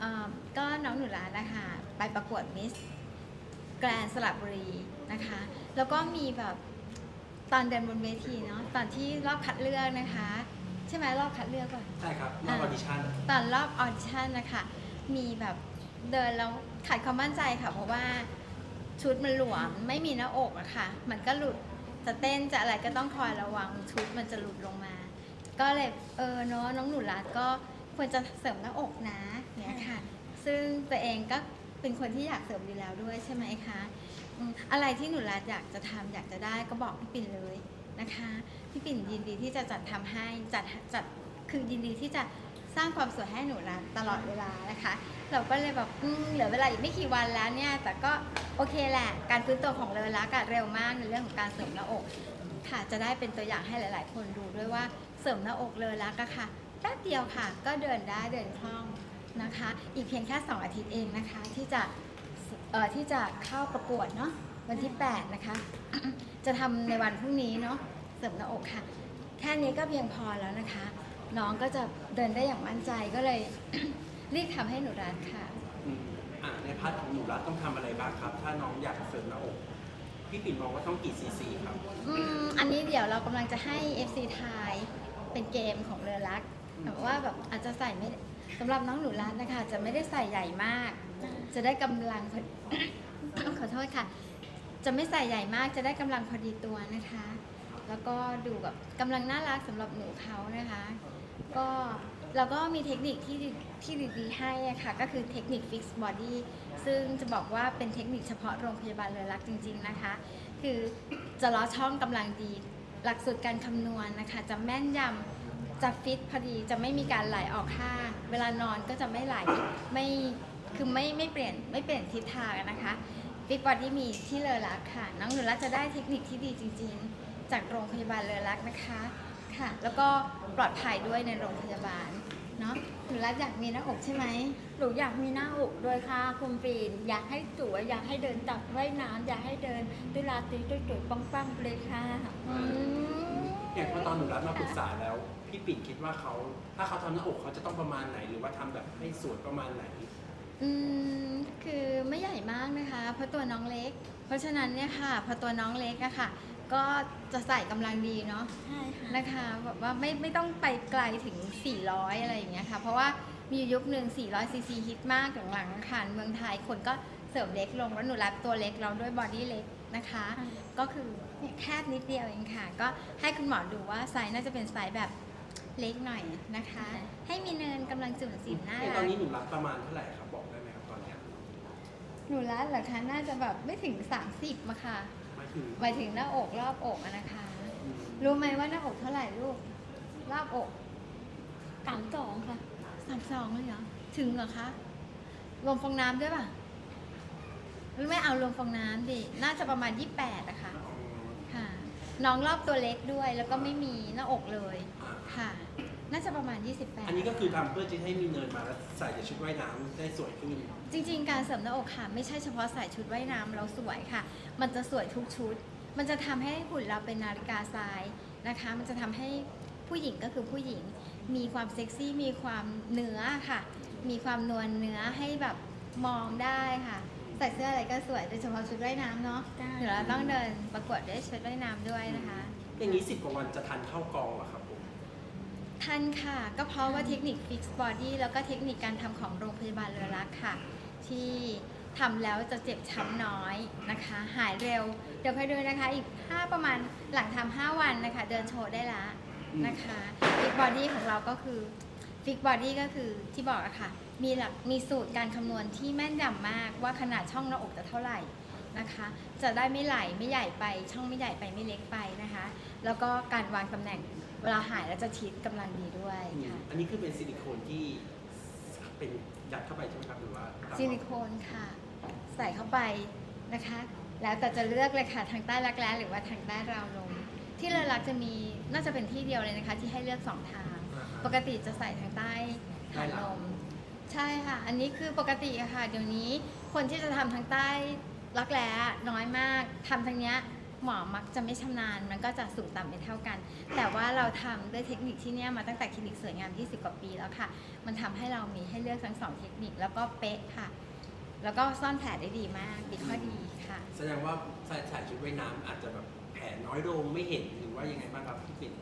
เอ่อก็น้องหนูรัตนะคะไปประกวดมิสแกรนสระบุรีนะคะ แล้วก็มีแบบตอนเดินบนเวทีเนาะตอนที่รอบคัดเลือกนะคะ ใช่ไหมรอบคัดเลือกก่อน ใช่ครับรอบออดิชั่นตอนรอบออดิชั่นนะคะมีแบบเดินแล้วขาดความมั่นใจค่ะ เพราะว่าชุดมันหลวมไม่มีหน้าอกอะค่ะ มันก็หลุดจะเต้นจะอะไรก็ต้องคอยระวังชุดมันจะหลุดลงมา ก็เลยเออเนาะน้องหนูรัดก็ ควรจะเสริมหน้าอกนะเนี่ยค่ะ ซึ่งตัวเองก็เป็นคนที่อยากเสริมอยู่แล้วด้วยใช่ไหมคะอืมอะไรที่หนูรัดอยากจะทำอยากจะได้ก็บอกพี่ปิ่นเลยนะคะพี่ปิ่นยินดีที่จะจัดทำให้จัดจัดคือยินดีที่จะสร้างความสวยให้หนูรัดตลอดเวลานะคะ เราก็เลยแบบอืมเหลือเวลาอีกไม่กี่วันแล้วเนี่ย แต่ก็โอเคแหละ การฟื้นตัวของเลอรักอะเร็วมากในเรื่องของการเสริมหน้าอก ค่ะจะได้เป็นตัวอย่างให้หลาย ๆ คนดูด้วยว่าเสริมหน้าอกเลอรักอะค่ะ แป๊บเดียวค่ะ ก็เดินได้เดินคล่องนะคะ อีกเพียงแค่ 2 อาทิตย์เองนะคะ ที่จะเอ่อที่จะเข้าประกวดเนาะวันที่ 8 นะคะ จะทำในวันพรุ่งนี้เนาะเสริมหน้าอกค่ะ แค่นี้ก็เพียงพอแล้วนะคะ น้องก็จะเดินได้อย่างมั่นใจก็เลยรีบทำให้หนูรักค่ะอืมอะในพาร์ทของหนูรัฐต้องทำอะไรบ้างครับ ถ้าน้องอยากเสริมหน้าอกพี่ปิ่นมองว่าต้องกี่ซีซีครับ อืม อันนี้เดี๋ยวเรากำลังจะให้ FC ทายเป็นเกมของเรือรัก แต่ว่าแบบอาจจะใส่ไม่สำหรับน้องหนูรักนะคะ จะไม่ได้ใส่ใหญ่มาก จะได้กำลังพอขอโทษค่ะ จะไม่ใส่ใหญ่มาก จะได้กำลังพอดีตัวนะคะ แล้วก็ดูแบบกำลังน่ารักสำหรับหนูเขานะคะ ก็เราก็มีเทคนิคที่ดีที่ดีๆให้อะค่ะ ก็คือเทคนิค Fix Body ซึ่งจะบอกว่าเป็นเทคนิคเฉพาะโรงพยาบาลเรือรักจริง ๆนะคะ คือจะล้อช่องกำลังดี หลักสูตรการคำนวณนะคะ จะแม่นยำ จะฟิตพอดีจะไม่มีการไหลออกข้าง เวลานอนก็จะไม่ไหลไม่คือไม่ไม่เปลี่ยนไม่เปลี่ยนทิศทางนะคะฟิตบอดี้มีที่เลอรักค่ะ น้องหนูรักจะได้เทคนิคที่ดีจริง ๆ จากโรงพยาบาลเลอรักนะคะค่ะ แล้วก็ปลอดภัยด้วยในโรงพยาบาลเนาะหนูรักอยากมีหน้าอกใช่ไหมหนูอยากมีหน้าอกด้วยค่ะคุณปีนอยากให้สวยอยากให้เดินตักว่ายน้ำอยากให้เดินด้วยลาตีด้วยๆปังๆเลยค่ะ อืม อย่างพอตอนหนูรัฐมาปรึกษาแล้ว พี่ปิ่นคิดว่าเขาถ้าเขาทำหน้าอกเขาจะต้องประมาณไหน หรือว่าทำแบบให้สวยประมาณไหน อืมคือไม่ใหญ่มากนะคะ เพราะตัวน้องเล็ก เพราะฉะนั้นเนี่ยค่ะ พอตัวน้องเล็กอะค่ะ ก็จะใส่กำลังดีเนาะใช่ค่ะ นะคะแบบว่าไม่ไม่ต้องไปไกลถึง 400 อะไรอย่างเงี้ยค่ะ เพราะว่ามีอยู่ยุคหนึ่ง400ซีซีฮิตมากหลังๆค่ะเมืองไทยคนก็เสริมเล็กลงแล้วหนูรับตัวเล็กเราด้วยบอดี้เล็กนะคะค่ะก็คือเนี่ยแคบนิดเดียวเองค่ะ ก็ให้คุณหมอดูว่าไซส์น่าจะเป็นไซส์แบบ เล็กหน่อยนะคะ ให้มีเนินกำลังจุ่มสินน่าในตรัอนกนี้หนูรัฐประมาณเท่าไหร่ครับบอกได้ไหมครับตอนเนี้ยหนูรัดเหรอคะน่าจะแบบไม่ถึง 30มาค่ะไม่ถึงหมายถึงหน้าอกรอบอกอะนะคะ อืมรู้ไหมว่าหน้าอกเท่าไหร่ลูก รอบอกสามสองค่ะสามสองเลยเหรอ ถึงเหรอคะรวมฟองน้ำด้วยป่ะหรือไม่เอารวมฟองน้ำดิ น่าจะประมาณ 28อะค่ะอ๋อค่ะ น้องรอบตัวเล็กด้วย แล้วก็ไม่มีหน้าอกเลยอะ ค่ะ น่าจะประมาณ 28 อันนี้ก็คือทำเพื่อจะให้มีเนินมาแล้วใส่แต่ชุดว่ายน้ำได้สวยขึ้น จริงๆ การเสริมหน้าอกค่ะ ไม่ใช่เฉพาะใส่ชุดว่ายน้ำเราสวยค่ะ มันจะสวยทุกชุด มันจะทำให้หุ่นเราเป็นนาฬิกาทรายนะคะ มันจะทำให้ผู้หญิงก็คือผู้หญิง มีความเซ็กซี่ มีความเนื้อค่ะ มีความนวลเนื้อให้แบบมองได้ค่ะ ใส่เสื้ออะไรก็สวยโดยเฉพาะชุดว่ายน้ำเนาะได้ เดี๋ยวเราต้องเดินประกวดด้วยชุดว่ายน้ำด้วยนะคะ อย่างนี้สิบกว่าวันจะทันเข้ากองเหรอครับผม ทันค่ะ ก็เพราะว่าเทคนิค Fix Body แล้วก็เทคนิคการทำของโรงพยาบาลเรือรักค่ะ ที่ทำแล้วจะเจ็บช้ำน้อยนะคะ หายเร็ว เดี๋ยวคอยดูนะคะ อีก 5 ประมาณหลังทำ5วันนะคะ เดินโชว์ได้ละนะคะ Fix Body ของเราก็คือ Fix Body ก็คือที่บอกอะค่ะ มีหลักมีสูตรการคำนวณที่แม่นยำมากว่าขนาดช่องหน้าอกจะเท่าไหร่นะคะ จะได้ไม่ไหลไม่ใหญ่ไปช่องไม่ใหญ่ไปไม่เล็กไปนะคะ แล้วก็การวางตำแหน่งเวลาหายแล้วจะชิดกำลังดีด้วยค่ะอันนี้คือเป็นซิลิโคนที่เป็นยัดเข้าไปใช่ไหมครับหรือว่าตามซิลิโคนค่ะ ใส่เข้าไปนะคะ แล้วแต่จะเลือกเลยค่ะทางใต้รักแร้หรือว่าทางใต้ราวนม ที่เลอรักจะมีน่าจะเป็นที่เดียวเลยนะคะ ที่ให้เลือกสองทาง อ่าฮะ ปกติจะใส่ทางใต้ฐานนมใช่ค่ะ อันนี้คือปกติอะค่ะ เดี๋ยวนี้คนที่จะทำทางใต้รักแร้น้อยมากทำทางเนี้ย หมอมักจะไม่ชำนาญ มันก็จะสูงต่ำไม่เท่ากัน แต่ว่าเราทำด้วยเทคนิคที่เนี่ยมาตั้งแต่คลินิกสวยงาม 20 กว่าปีแล้วค่ะ มันทำให้เรามีให้เลือกทั้งสองเทคนิคแล้วก็เป๊ะค่ะ แล้วก็ซ่อนแผลได้ดีมากมีข้อดีค่ะ แสดงว่าใส่ใส่ชุดว่ายน้ำอาจจะแบบแผลน้อยลงไม่เห็นหรือว่ายังไงบ้างครับพี่ปิ่น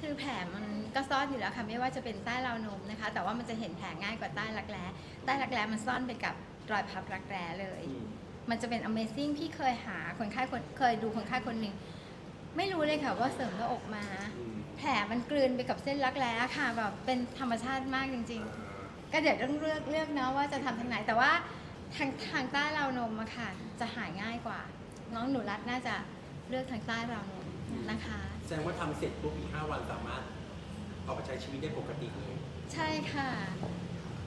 คือแผลมันก็ซ่อนอยู่แล้วค่ะไม่ว่าจะเป็นใต้ราวนมนะคะ แต่ว่ามันจะเห็นแผลง่ายกว่าใต้รักแร้ใต้รักแร้มันซ่อนไปกับรอยพับรักแร้เลยอื มมันจะเป็น Amazing พี่เคยหาคนไข้คนเคยดูคนไข้คนหนึ่งไม่รู้เลยค่ะว่าเสริมหน้าอกมาอืมแผลมันกลืนไปกับเส้นรักแร้ค่ะแบบเป็นธรรมชาติมากจริงอ่าๆก็เดี๋ยวต้องเลือกเลือกเนาะว่าจะทำทางไหน แต่ว่าทางทางใต้ราวนมอะค่ะจะหายง่ายกว่า น้องหนูรัดน่าจะเลือกทางใต้ราวนมนะคะ แสดงว่าทำเสร็จปุ๊บอีก5วันสามารถออกไปใช้ชีวิตได้ปกติเลยใช่ค่ะ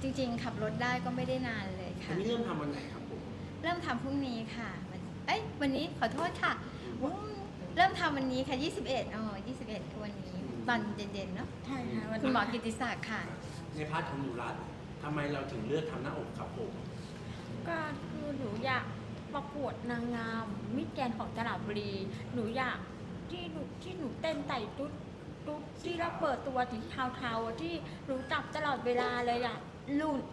จริงๆ ขับรถได้ก็ไม่ได้นานเลยอัค่ะนนี้เริ่มทำวันไหนครับผม เริ่มทำพรุ่งนี้ค่ะวันเอ้ยวันนี้ขอโทษค่ะอืมเริ่มทำวันนี้ค่ะ 21อ๋อ21คือวันนี้ตอนเย็นๆเนาะใช่ค่ะวันคุณหมอนี้กิติศักดิ์ค่ะ ในพาร์ทของหนูรัฐทำไมเราถึงเลือกทำหน้าอกครับผม ก็คือหนูอยากประกวดนางงาม มิตรแกรนด์ของตลาดบุรี หนูอยากที่หนูที่หนูเต้นไต่ตุ๊ดตุ๊ดที่เราเปิดตัวที่เทาๆอะที่หนูจับตลอดเวลาเลยอะหลุด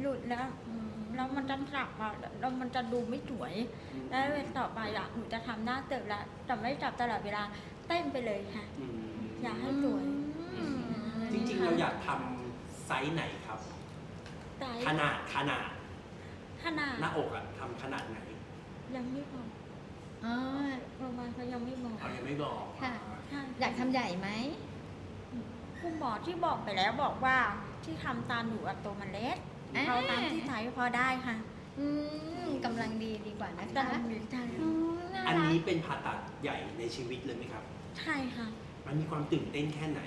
หลุดแล้วอืม แล้วมันจะจับอะแล้วมันจะดูไม่สวย แล้วต่อไปอะหนูจะทำหน้าเติบแล้วแต่ไม่จับตลอดเวลาเต้นไปเลยค่ะ อืมอยากให้สวยอืมจริงๆ เราอยากทำไซส์ไหนครับไตขนาดขนาดขนาดหน้าอกอะทำขนาดไหนยังไม่บอกอ๋อ โรงพยาบาลเขายังไม่บอกเขายังไม่บอกค่ะ ใช่ อยากทำใหญ่ไหม คุณหมอที่บอกไปแล้วบอกว่าที่ทำตาหนูอะตัวมันเล็กอ่า เขาตามที่ไทยพอได้ค่ะอืมกำลังดีดีกว่านะแต่คะมันมีใช่อืมน่าอันรักนี้เป็นผ่าตัดใหญ่ในชีวิตเลยไหมครับ ใช่ค่ะ มันมีความตื่นเต้นแค่ไหน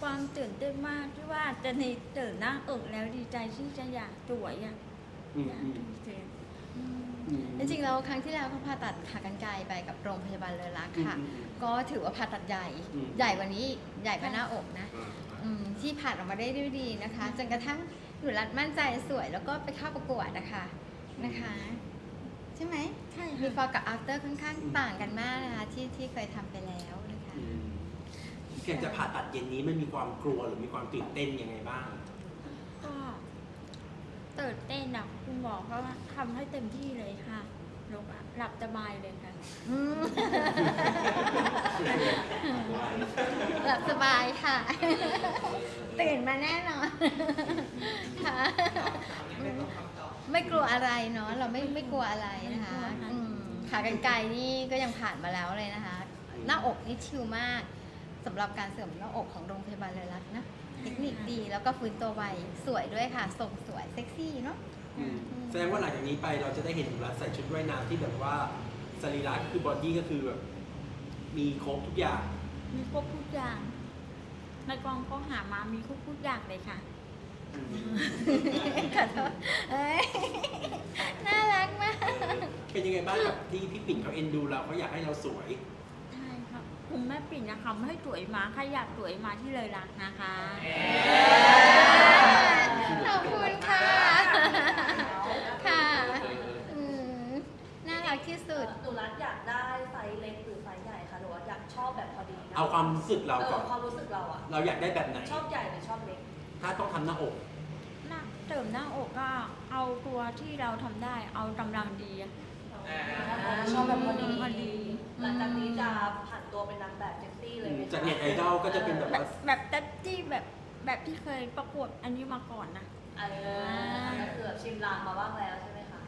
ความตื่นเต้นมากที่ว่าจะในตื่นหน้าอกแล้วดีใจที่จะอยากสวยอะอืมอยากอืมดูเสร็จอืมอืมจริงๆแล้วครั้งที่แล้วเขาผ่าตัดขากรรไกรไปกับโรงพยาบาลเลอรักค่ะ อืม ก็ถือว่าผ่าตัดใหญ่ อืม ใหญ่กว่านี้ใหญ่กว่าหน้าอกนะอ่าอืมที่ผ่านออกมาได้ด้วยดีนะคะจนกระทั่ง หนูรัดมั่นใจสวยแล้วก็ไปเข้าประกวดนะคะนะคะ ใช่ไหมใช่มีค่ะฟอร์กับ after ค่อนข้างต่างกันมากนะคะที่ที่เคยทำไปแล้วนะคะอืมเพียงจะผ่าตัดเย็นนี้มันมีความกลัวหรือมีความตื่นเต้นยังไงบ้าง ก็ตื่นเต้นอะคุณหมอเขาทำให้เต็มที่เลยค่ะ หนูอะหลับสบายเลยค่ะ อืม หลับสบายค่ะ ตื่นมาแน่นอนค่ะไม่กลัวอะไรเนาะเราไม่ไม่กลัวอะไรนะคะไม่กลัวค่ะ อืมขากรรไกรนี่ก็ยังผ่านมาแล้วเลยนะคะ หน้าอกนี่ชิลมากสำหรับการเสริมหน้าอกของโรงพยาบาลเลยรักษณ์นะเทคนิคดีแล้วก็ฟื้นตัวไวสวยด้วยค่ะทรงสวยเซ็กซี่เนาะอืม แสดงว่าหลังจากนี้ไปเราจะได้เห็นหนูรัฐใส่ชุดว่ายน้ำที่แบบว่าสรีระคือบอดี้ก็คือแบบมีครบทุกอย่าง มีครบทุกอย่าง ในกองก็หามามีครบทุกอย่างเลยค่ะขอโทษเอ้ยน่ารักมากเออเป็นยังไงบ้างกับที่พี่ปิ่นเขาเอ็นดูเราเขาอยากให้เราสวย ใช่ครับคุณแม่ปิ่นนะคะไม่ให้สวยมาใครอยากสวยมาที่เลยรักนะคะ ขอบคุณค่ะ ค่ะอืมน่ารักที่สุ ดหนูรักอยากได้ไซส์เล็กหรือไซส์ใหญ่คะหรือว่าอยากชอบแบบพอดีนะเอาความรู้สึกเราก่อนเออความรู้สึกเราอะเราอยากได้แบบไหน ชอบใหญ่หรือชอบเล็ก ถ้าต้องทำหน้าอก หน้าเติมหน้าอกก็เอาตัวที่เราทำได้เอากำลังดีอะชอบแบบพอดี พอดี หลังจากนี้จะผันตัวเป็นนางแบบเซ็กซี่เลยไหมคะจากเน็ตไอดอลก็จะเป็นแบบ แบบว่าแบบเต็มที่แบบแบบที่เคยประกวดอันนี้มาก่อนนะ เออก็คือแบบชิมลางมาบ้างแล้วใช่ไหมคะ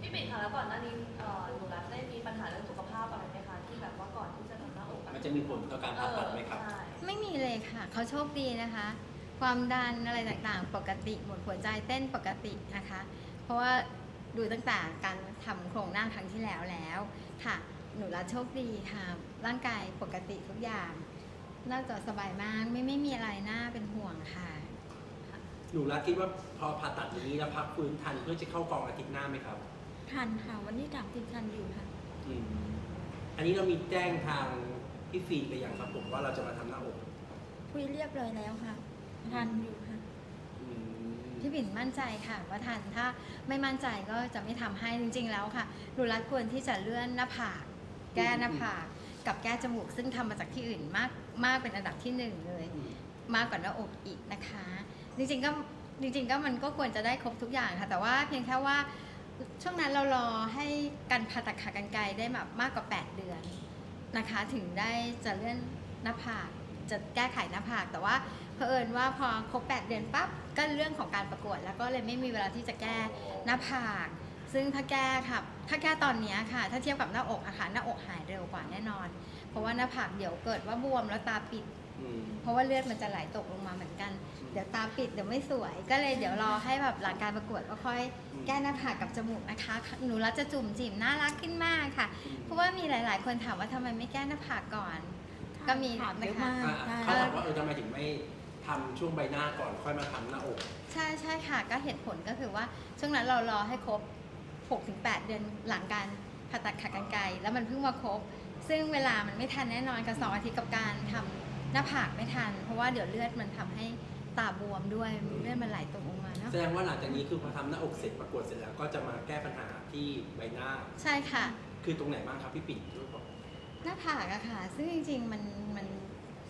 พี่ปิ่นคะแล้วก่อนหน้านี้เอ่อหนูรัก ได้มีปัญหาเรื่องสุขภาพอะไรไหมคะที่แบบว่าก่อนที่จะทำหน้าอกอมันจะมีผลต่อการผ่าตัดไหมครับ เออใช่ไม่มีเลยค่ะ เขาโชคดีนะคะ ความดันอะไรต่างๆ ปกติหมดหัวใจเต้นปกตินะคะ เพราะว่าดูตั้งแต่การทำโครงหน้าครั้งที่แล้วแล้วค่ะ หนูรัฐโชคดีค่ะ ร่างกายปกติทุกอย่างน่าจะสบายมากไม่ไม่มีอะไรน่าเป็นห่วงค่ะ หนูรัฐคิดว่าพอผ่าตัดอย่างนี้แล้วพักฟื้นทันเพื่อจะเข้ากองอาทิตย์หน้าไหมครับ ทันค่ะ วันนี้ถามติดทันอยู่ค่ะ อืมอันนี้เรามีแจ้งทางพี่ฟีนไปอย่างครับผมว่าเราจะมาทำหน้าอกคุยเรียบร้อยแล้วค่ะ ทันอยู่ค่ะ อืมพี่พี่ปิ่นมั่นใจค่ะว่าทันถ้าไม่มั่นใจก็จะไม่ทำให้จริงๆแล้วค่ะหนูรักควรที่จะเลื่อนหน้าผากแก้หน้าผากกับแก้จมูก ซึ่งทำมาจากที่อื่นมากมากเป็นอันดับที่หนึ่งเลย มากกว่าหน้าอกอีกนะคะ จริงๆก็จริงๆก็มันก็ควรจะได้ครบทุกอย่างค่ะ แต่ว่าเพียงแค่ว่า ช่วงนั้นเรารอให้การผ่าตัดขากรรไกรได้แบบมากกว่า 8 เดือนนะคะ ถึงได้จะเลื่อนหน้าผากจะแก้ไขหน้าผาก แต่ว่าเผอิญว่าพอครบ 8 เดือนปั๊บก็เรื่องของการประกวด แล้วก็เลยไม่มีเวลาที่จะแก้หน้าผาก ซึ่งถ้าแก้ค่ะถ้าแก้ตอนนี้ค่ะ ถ้าเทียบกับหน้าอกอะค่ะหน้าอกหายเร็วกว่าแน่นอน เพราะว่าหน้าผากเดี๋ยวเกิดว่าบวมแล้วตาปิด เพราะว่าเลือดมันจะไหลตกลงมาเหมือนกัน เดี๋ยวตาปิดเดี๋ยวไม่สวย ก็เลยเดี๋ยวรอให้แบบหลังการประกวดก็ค่อยแก้หน้าผากกับจมูกนะคะ หนูรักจะจุ่มจิ๋มน่ารักขึ้นมากค่ะ เพราะว่ามีหลาย ๆ คนถามว่าทำไมไม่แก้หน้าผากก่อน ก็มีถามเยนะอะคะ มากอ่าใช่เขาถามว่าเออทำไมถึงไม่ทำช่วงใบหน้าก่อนค่อยมาทำหน้าอก ใช่ใช่ค่ะ ก็เหตุผลก็คือว่าช่วงนั้นเรารอให้ครบ 6-8 เดือนหลังการผ่าตัดขากรรไกรแล้วมันเพิ่งมาครบ ซึ่งเวลามันไม่ทันแน่นอนกับสองอาทิตย์กับการทำ หน้าผากไม่ทัน เพราะว่าเดี๋ยวเลือดมันทำให้ตาบวมด้วยเลือดมันไหลตกลงมาเนาะแสดงว่าหลังจากนี้คือพอทำหน้าอกเสร็จประกวดเสร็จแล้วก็จะมาแก้ปัญหาที่ใบหน้า ใช่ค่ะ คือตรงไหนบ้างครับพี่ปิ่นช่วยบอกหน้าผากอะค่ะ ซึ่งจริงๆ มันมัน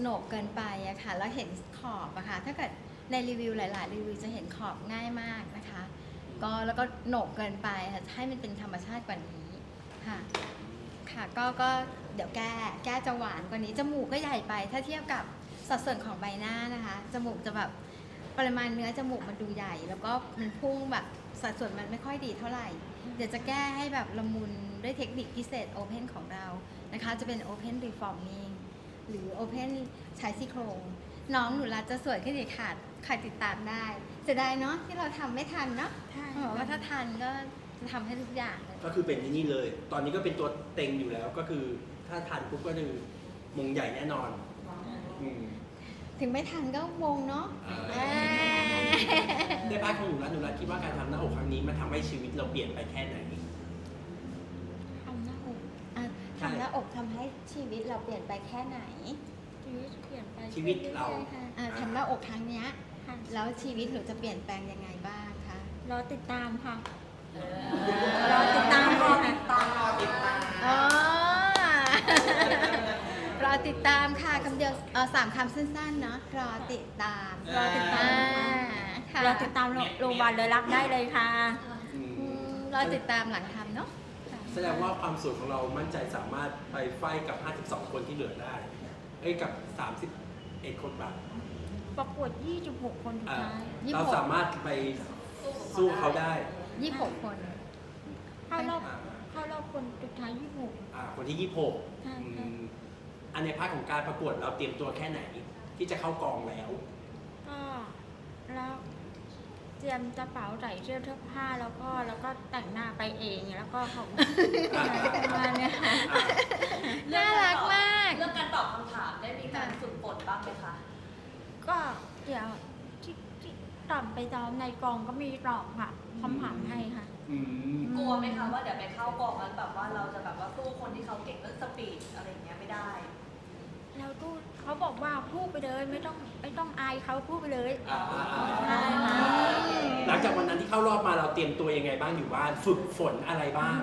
โหนกเกินไปอะค่ะ แล้วเห็นขอบอะค่ะ ถ้าเกิดในรีวิวหลาย ๆ รีวิวจะเห็นขอบง่ายมากนะคะ ก็แล้วก็โหนกเกินไปค่ะให้มันเป็นธรรมชาติกว่านี้ค่ะ ค่ะก็ก็เดี๋ยวแก้แก้จะหวานกว่านี้จมูกก็ใหญ่ไป ถ้าเทียบกับสัดส่วนของใบหน้านะคะจมูกจะแบบปริมาณเนื้อจมูกมันดูใหญ่ แล้วก็มันพุ่งแบบสัดส่วนมันไม่ค่อยดีเท่าไหร่ เดี๋ยวจะแก้ให้แบบละมุนด้วยเทคนิคพิเศษ Open ของเรานะคะ จะเป็น Open Reforming หรือ Open ใช้ซี่โครงน้องหนูรัตจะสวยขึ้นอีกค่ะใครติดตามได้เสียดายเนาะที่เราทำไม่ทันเนาะใช่เขาบอกว่าถ้าทันก็จะ ทำให้ทุกอย่างเลย ก็คือเป็นที่นี่เลย ตอนนี้ก็เป็นตัวเต็งอยู่แล้วก็คือ ถ้าทันปุ๊บก็คือมงใหญ่แน่นอนอืมถึงไม่ทันก็วงเนาะอ่าอ่าในพาร์ทของหนูรัตหนูรัตคิดว่าการทำหน้าอกครั้งนี้มันทำให้ชีวิตเราเปลี่ยนไปแค่ไหน ทำหน้าอกอะทำหน้าอกทำให้ชีวิตเราเปลี่ยนไปแค่ไหนชีวิตเปลี่ยนไปชีวิตเรา อยๆค่ะอะทำหน้าอกครั้งเนี้ย ค่ะแล้วชีวิตหนูจะเปลี่ยนแปลงยังไงบ้างคะ รอติดตามค่ะ เอรอติดตามค่ะอ๋อ รอติดตามค่ะคำเดียวเอ่อสามคำสั้นๆเนาะรอติดตามรอติดตาม อ่ค่ะรอติดตามโรงพยาบาลเลยรักได้เลยค่ะ อือืมมรอติดตามหลังทำเนาะค่ะแสดงว่าความสวยของเรามั่นใจสามารถไปไฟท์กับ 52 คนที่เหลือได้ เอ้ยกับ 31 คนแบบประกวด 26 คนสุดอ่าท้ายยี่สิบหกเราสามารถไปสู้เขาได้ ยี่สิบหกคน เข้ารอบอ่าเข้ารอบคนสุดท้าย26อ่าคนที่ใช่26อืมอันในพาร์ทของการประกวดเราเตรียมตัวแค่ไหน ที่จะเข้ากองแล้ว ก็แล้วเตรียมกระเป๋าใส่เสื้อเสื้อผ้าแล้วก็แล้วก็แต่งหน้าไปเองแล้วก็เขาอ่าประมาณเนี้ยค่ะ อ่าน่ารักมาก เรื่องการตอบคำถามได้มีการฝึกฝนบ้างไหมคะ ก็เดี๋ยวที่ที่ ตอบไปซ้อมในกองก็มีตอบค่ะคำถามให้ค่ะ อืมกลัวไหมคะว่าเดี๋ยวไปเข้ากองแล้วแบบว่าเราจะแบบว่าสู้คนที่เขาเก่งเรื่องสปีดอะไรอย่างเงี้ยไม่ได้ แล้วก็เขาบอกว่าพูดไปเลยไม่ต้องไม่ต้องอายเขาพูดไปเลยอ่าอ่าอ่าใช่ค่ะหลังจากวันนั้นที่เข้ารอบมาเราเตรียมตัวยังไงบ้างอยู่บ้านฝึกฝนอะไรบ้าง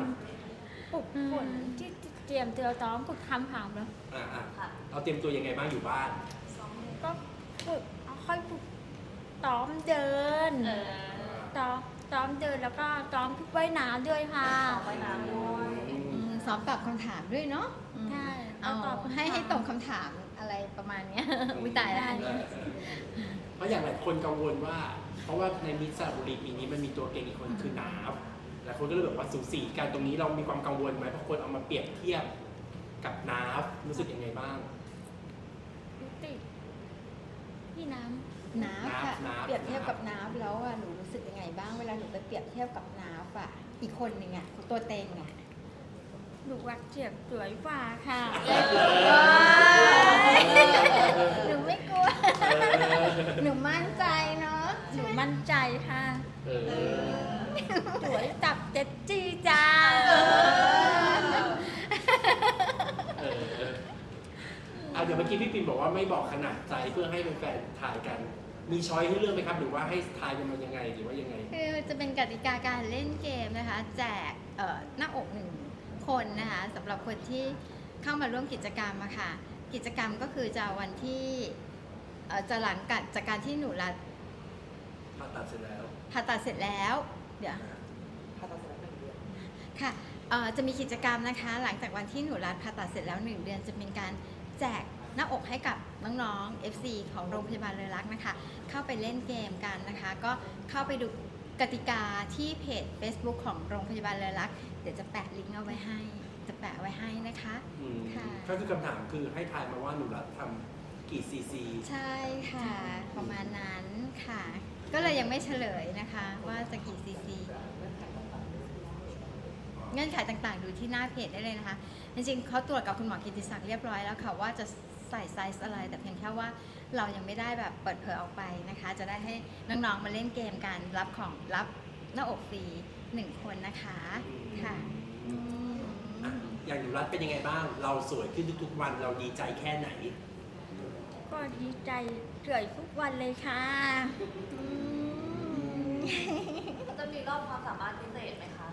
ปลุกฝนที่เตรียมเตรียมซ้อมฝึกคำถามแล้วอ่าอ่าค่ะ เราเตรียมตัวยังไงบ้างอยู่บ้าน ก็ฝึกเอาค่อยฝึก ซ้อมเดินเออซ้อมซ้อมเดินแล้วก็ซ้อมทุกว่ายน้ำด้วยค่ะขอไปน้ำด้วยอืมซ้อมตอบคำถามด้วยเนาะอืมใช่เอาตอบคำถาม ให้ให้ตรงคำถามอะไรประมาณเนี้ยวิตายแล้วอันเอนี้อเพราะอย่างหลายคนกังวลว่า เพราะว่าในมิสซาบุรีปีนี้มันมีตัวเก่งอีกคนคือน้ำหลายคนก็เลยแบบว่าสูสีกันตรงนี้เรามีความกังวลไหมเพราะคนเอามาเปรียบเทียบกับน้ำรู้สึกยังไงบ้างยุติพี่น้ น้ำค่ะน้ำเปรียบเทียบกับน้ำแล้วอะหนูรู้สึกยังไงบ้างเวลาหนูไปเปรียบเทียบกับน้ำอะอีกคนหนึ่งอะตัวเต็งอะำหนูวัดเจียบสวยกว่าค่ะ หนูไม่กลัว หนูมั่นใจเนาะหนูมั่นใจค่ะ เออสวยจับเจ็ดจีจ้า เออเอาเดี๋ยวเมื่อกี้พี่ปินบอกว่าไม่บอกขนาดใจเพื่อให้แฟนๆถ่ายกัน มีช้อยให้เลือกไหมครับ หรือว่าให้ทายกันมันยังไงหรือว่ายังไง คือจะเป็นกติกาการเล่นเกมนะคะ แจกเอ่อหน้าอกหนึ่งคนนะคะสำหรับคนที่เข้ามาร่วมกิจกรรมอะค่ะ กิจกรรมก็คือจะวันที่เอ่อจะหลังจากจากการที่หนูรัดผ่าตัดเสร็จแล้วผ่าตัดเสร็จแล้ว เดี๋ยว ผ่าตัดเสร็จแล้วหนึ่งเดือนค่ะเอ่อจะมีกิจกรรมนะคะ หลังจากวันที่หนูรัดผ่าตัดเสร็จแล้ว 1 เดือนจะเป็นการแจก หน้าอกให้กับน้องๆ FC ของโรงพยาบาลเลยรักนะคะ เข้าไปเล่นเกมกันนะคะ ก็เข้าไปดูกติกาที่เพจ Facebook ของโรงพยาบาลเลยรัก เดี๋ยวจะแปะลิงก์เอาไว้ให้ จะแปะไว้ให้นะคะอืมค่ะก็คือคำถามคือให้ทายมาว่าหนูรัฐทำกี่ซีซีใช่ค่ะ ประมาณนั้นค่ะ ก็เลยยังไม่เฉลยนะคะ ว่าจะกี่ซีซี เงื่อนไขต่างๆ ดูที่หน้าเพจได้เลยนะคะ จริงๆเขาตรวจกับคุณหมอกิติศักดิ์เรียบร้อยแล้วค่ะว่าจะใส่ไซส์อะไร แต่เพียงแค่ว่าเรายังไม่ได้แบบเปิดเผยออกไปนะคะ จะได้ให้น้องๆมาเล่นเกมกันรับของรับหน้าอกฟรีหนึ่งคนนะคะค่ะอืมอะอย่างหนูรัฐเป็นยังไงบ้าง เราสวยขึ้นทุกๆวันเราดีใจแค่ไหน ก็ดีใจเรื่อยทุกวันเลยค่ะอืมจะมีรอบความสามารถพิเศษไหมคะ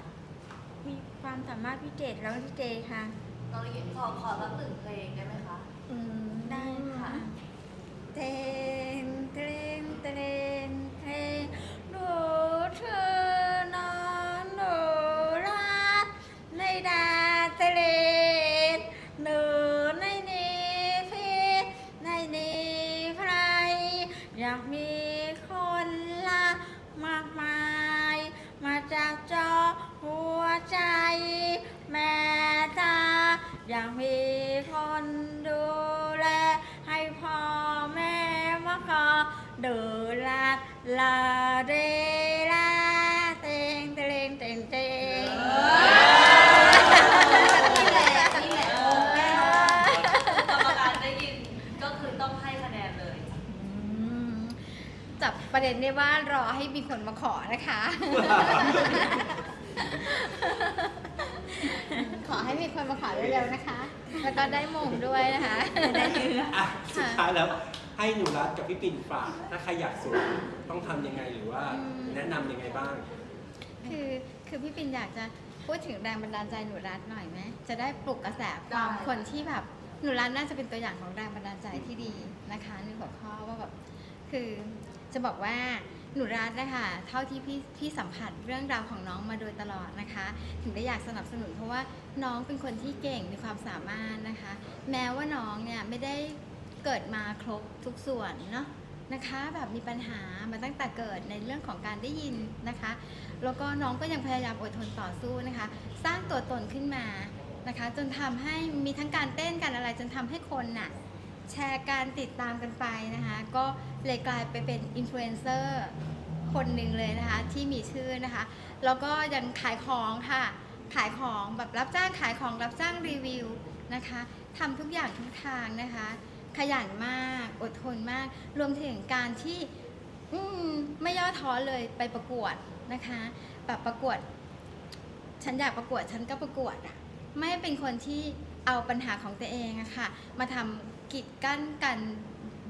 มีความสามารถพิเศษแล้วพี่เจค่ะ เราขอขอสักหนึ่งเพลงได้ไหมคะ อืม ได้ค่ะ เตงเตงเตง ประเด็นได้ว่ารอให้มีคนมาขอนะคะ ขอให้มีคนมาขอเร็วๆนะคะ แล้วก็ได้มงด้วยนะคะได้เนื้ออะสุดท้ายแล้วให้หนูรัฐกับพี่ปิ่นฝากถ้าใครอยากสวยต้องทำยังไงหรือว่าแนะนำยังไงบ้าง คือคือพี่ปินอยากจะพูดถึงแรงบันดาลใจหนูรัฐหน่อยไหมจะได้ปลุกกระแสความได้ คนที่แบบหนูรัฐน่าจะเป็นตัวอย่างของแรงบันดาลใจที่ดีนะคะในหัวข้อว่าแบบคือ จะบอกว่าหนูรัฐนะคะเท่าที่พี่พี่สัมผัสเรื่องราวของน้องมาโดยตลอดนะคะ ถึงได้อยากสนับสนุนเพราะว่าน้องเป็นคนที่เก่งมีความสามารถนะคะ แม้ว่าน้องเนี่ยไม่ได้เกิดมาครบทุกส่วนเนาะนะคะแบบมีปัญหามาตั้งแต่เกิดในเรื่องของการได้ยินนะคะ แล้วก็น้องก็ยังพยายามอดทนต่อสู้นะคะ สร้างตัวตนขึ้นมานะคะ จนทำให้มีทั้งการเต้นกันอะไรจนทำให้คนน่ะ แชร์การติดตามกันไปนะคะ ก็เลยกลายไปเป็นอินฟลูเอนเซอร์คนหนึ่งเลยนะคะ ที่มีชื่อนะคะ แล้วก็ยังขายของค่ะ ขายของแบบรับจ้างขายของรับจ้างรีวิวนะคะทำทุกอย่างทุกทางนะคะ ขยันมากอดทนมาก รวมถึงการที่มไม่ย่อท้อเลยไปประกวดนะคะแบบประกวด ฉันอยากประกวดฉันก็ประกวดอะไม่เป็นคนที่เอาปัญหาของตัวเองอะค่ะ มาทำ กีดกั้นกัน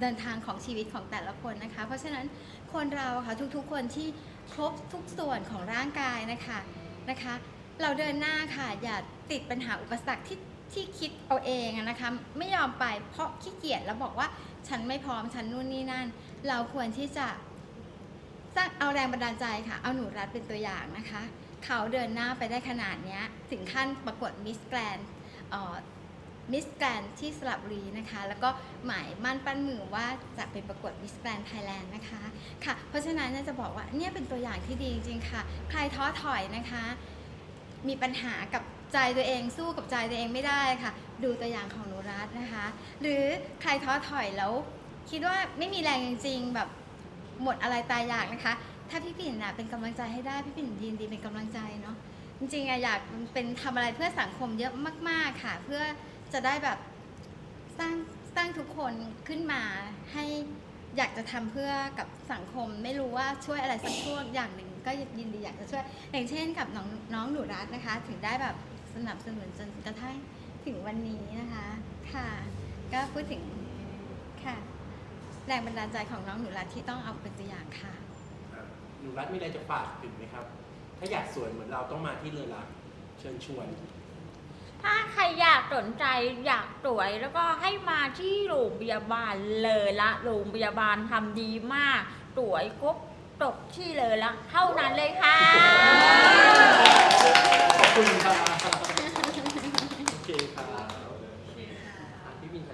เดินทางของชีวิตของแต่ละคนนะคะ เพราะฉะนั้นคนเราค่ะทุกๆคนที่ครบทุกส่วนของร่างกายนะคะนะคะ เราเดินหน้าค่ะอย่าติดปัญหาอุปสรรคที่ที่คิดเอาเองนะคะไม่ยอมไปเพราะขี้เกียจแล้วบอกว่าฉันไม่พร้อมฉันนู่นนี่นั่น เราควรที่จะสร้างเอาแรงบันดาลใจค่ะ เอาหนูรัดเป็นตัวอย่างนะคะ เขาเดินหน้าไปได้ขนาดนี้ถึงขั้นประกวดมิสแกรน มิสแกรนที่สระบุรีนะคะ แล้วก็หมายมั่นปั้นมือว่าจะเป็นประกวดมิสแกรนไทยแลนด์นะคะค่ะ เพราะฉะนั้นเนี่ยจะบอกว่าเนี่ยเป็นตัวอย่างที่ดีจริงๆค่ะ ใครท้อถอยนะคะ มีปัญหากับใจตัวเองสู้กับใจตัวเองไม่ได้ค่ะ ดูตัวอย่างของนูรัตนะคะ หรือใครท้อถอยแล้วคิดว่าไม่มีแรงจริงๆแบบหมดอะไรตายอยากนะคะ ถ้าพี่ปิ่นนะเป็นกำลังใจให้ได้พี่ปิ่นยินดีเป็นกำลังใจเนาะจริงๆอะอยากเป็นทำอะไรเพื่อสังคมเยอะมาก ๆค่ะ เพื่อ จะได้แบบสร้างสร้างทุกคนขึ้นมาให้อยากจะทำเพื่อกับสังคมไม่รู้ว่าช่วยอะไรสักช่วงอย่างหนึ่งก็ยินดีอยากจะช่วย อย่างเช่นกับน้องน้องหนูรัตนะคะ ถึงได้แบบสนับสนุนจนกระทั่งถึงวันนี้นะคะค่ะ ก็พูดถึงค่ะแรงบันดาลใจของน้องหนูรัตที่ต้องเอาเป็นตัวอย่างค่ะหนูรัฐมีอะไรจะฝากถึงไหมครับ ถ้าอยากสวยเหมือนเราต้องมาที่เลอรักเชิญชวน ถ้าใครอยากสนใจอยากสวยแล้วก็ให้มาที่โรงพยาบาลเลยละโรงพยาบาลทำดีมากสวยครบตกที่เลยละเท่านั้นเลยค่ะ ขอบคุณค่ะ